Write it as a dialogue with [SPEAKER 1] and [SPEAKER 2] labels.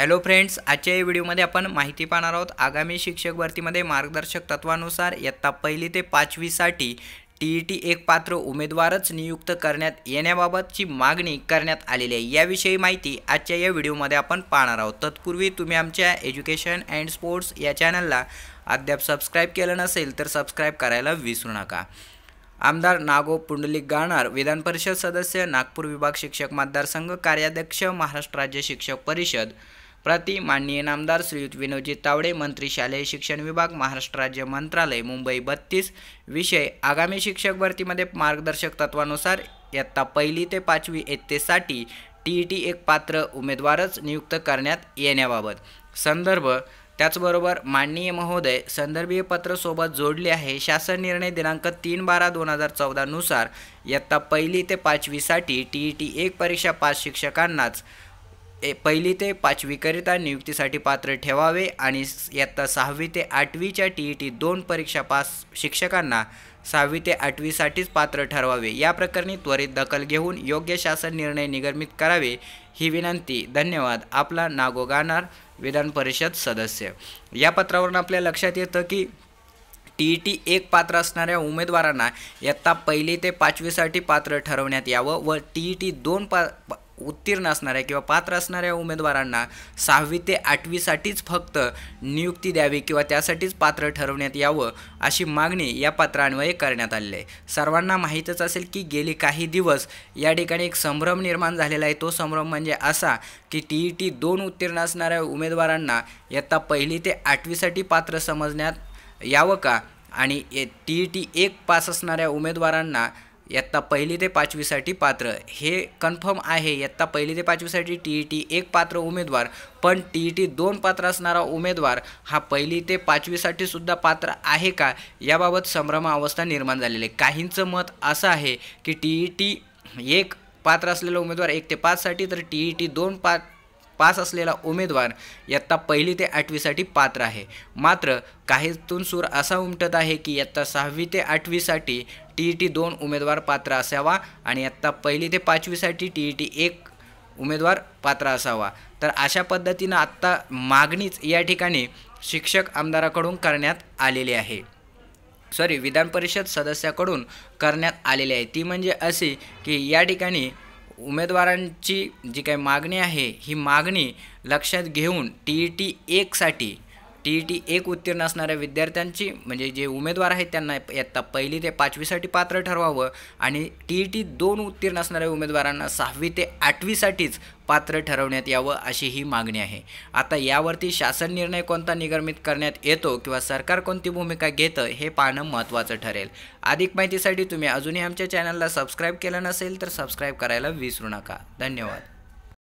[SPEAKER 1] Hello friends आजच्या या व्हिडिओमध्ये आपण माहिती पाहणार आहोत आगामी शिक्षक भरतीमध्ये मार्गदर्शक तत्वानुसार इयत्ता पहिली ते पाचवीसाठी टी ई टी एक पात्र उमेदवारच नियुक्त करण्यात येण्याबाबतची मागणी करण्यात आलेली आहे. याविषयी माहिती आजच्या या व्हिडिओमध्ये आपण पाहणार आहोत. तत्पूर्वी तुम्ही आमच्या एज्युकेशन अँड स्पोर्ट्स या चॅनलला अद्याप सबस्क्राईब केलं नसेल तर सबस्क्राईब करायला विसरू नका. आमदार नागो पुंडलिक गाणार विधान परिषद सदस्य नागपूर विभाग शिक्षक मतदारसंघ कार्याध्यक्ष महाराष्ट्र राज्य शिक्षक परिषद प्रति माननीय नामदार श्रीयुत विनोदजी तावडे मंत्री शालेय शिक्षण विभाग महाराष्ट्र राज्य मंत्रालय मुंबई बत्तीस. विषय आगामी शिक्षक भरतीमध्ये मार्गदर्शक तत्वानुसार इयत्ता पहिली ते पाचवी इयत्तेसाठी टी ई टी एक पात्र उमेदवारच नियुक्त करण्यात येण्याबाबत. संदर्भ त्याचबरोबर माननीय महोदय संदर्भीय पत्रसोबत जोडले आहे. शासन निर्णय दिनांक तीन बारा दोन हजार चौदानुसार इयत्ता पहिली ते पाचवीसाठी टी ई टी एक परीक्षा पाच शिक्षकांनाच ए पहिली ते पाचवीकरिता नियुक्तीसाठी पात्र ठेवावे आणि इयत्ता सहावी ते आठवीच्या टी ई टी दोन परीक्षा पास शिक्षकांना सहावी ते आठवीसाठीच पात्र ठरवावे. या प्रकरणी त्वरित दखल घेऊन योग्य शासन निर्णय निगर्मित करावे ही विनंती. धन्यवाद. आपला नागो गाणार विधान परिषद सदस्य. या पत्रावरून आपल्या लक्षात येतं की टी ई टी एक पात्र असणाऱ्या उमेदवारांना इयत्ता पहिली ते पाचवीसाठी पात्र ठरवण्यात यावं व टी ई टी दोन पा उत्तीर्ण असणाऱ्या किंवा पात्र असणाऱ्या उमेदवारांना सहावी ते आठवीसाठीच फक्त नियुक्ती द्यावी किंवा त्यासाठीच पात्र ठरवण्यात यावं अशी मागणी या पत्रान्वये करण्यात आलेली आहे. सर्वांना माहीतच असेल की गेली काही दिवस या ठिकाणी एक संभ्रम निर्माण झालेला आहे. तो संभ्रम म्हणजे असा की टी ई टी दोन उत्तीर्ण असणाऱ्या उमेदवारांना इयत्ता पहिली ते आठवीसाठी पात्र समजण्यात यावं का? आणि टी ई टी एक पास असणाऱ्या उमेदवारांना इयत्ता पहिली ते पाचवीसाठी पात्र. हे कन्फर्म आहे इयत्ता पहिली ते पाचवीसाठी टी ई टी एक पात्र उमेदवार पण टी ई टी दोन पात्र असणारा उमेदवार हा पहिली ते पाचवीसाठी सुद्धा पात्र आहे का? याबाबत संभ्रमावस्था निर्माण झालेली आहे. काहींचं मत असं आहे की टी ई टी एक पात्र असलेला उमेदवार एक ते पाचसाठी तर टी ई टी दोन पा पास असलेला उमेदवार इयत्ता पहिली ते आठवीसाठी पात्र आहे. मात्र काहीतून सूर असा उमटत आहे की इयत्ता सहावी ते आठवीसाठी टी ई टी दोन उमेदवार पात्र असावा आणि इयत्ता पहिली ते पाचवीसाठी टी ई टी एक उमेदवार पात्र असावा. तर अशा पद्धतीनं आत्ता मागणीच या ठिकाणी शिक्षक आमदाराकडून करण्यात आलेली आहे. सॉरी विधान परिषद सदस्याकडून करण्यात आलेली आहे. ती म्हणजे अशी की या ठिकाणी उमेदवारांची जी काही मागणी आहे ही मागणी लक्षात घेऊन टी ई टी एकसाठी टी ई टी एक उत्तीर्ण असणाऱ्या विद्यार्थ्यांची म्हणजे जे उमेदवार आहेत त्यांना इयत्ता पहिली ते पाचवीसाठी पात्र ठरवावं आणि टी ई टी दोन उत्तीर्ण असणाऱ्या उमेदवारांना सहावी ते आठवीसाठीच पात्र ठरवण्यात यावं अशी ही मागणी आहे. आता यावरती शासन निर्णय कोणता निगमित करण्यात येतो किंवा सरकार कोणती भूमिका घेतं हे पाहणं महत्त्वाचं ठरेल. अधिक माहितीसाठी तुम्ही अजूनही आमच्या चॅनलला सबस्क्राईब केलं नसेल तर सबस्क्राईब करायला विसरू नका. धन्यवाद.